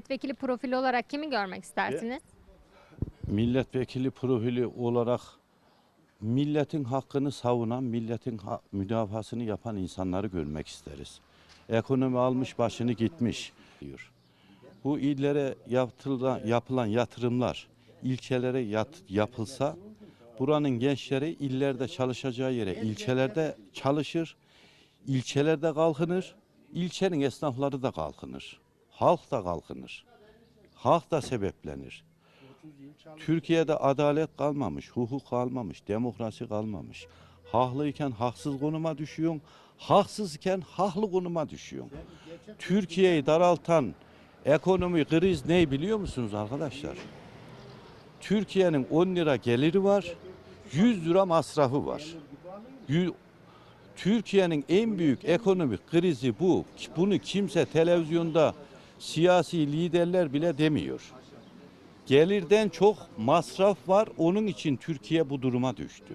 milletvekili profili olarak kimi görmek istersiniz? milletvekili profili olarak milletin hakkını savunan, milletin ha- müdafasını yapan insanları görmek isteriz. Ekonomi almış başını gitmiş diyor. Bu illere yapılan, yapılan yatırımlar ilçelere yat- yapılsa buranın gençleri illerde çalışacağı yere ilçelerde çalışır, ilçelerde kalkınır, ilçenin esnafları da kalkınır. Halk da kalkınır. Halk da sebeplenir. Türkiye'de adalet kalmamış, hukuk kalmamış, demokrasi kalmamış. Haklıyken haksız konuma düşüyorsun, haksızken haklı konuma düşüyorsun. Türkiye'yi daraltan ekonomi kriz ne biliyor musunuz arkadaşlar? Türkiye'nin 10 lira geliri var, 100 lira masrafı var. Türkiye'nin en büyük ekonomik krizi bu. Bunu kimse televizyonda siyasi liderler bile demiyor. Gelirden çok masraf var. Onun için Türkiye bu duruma düştü.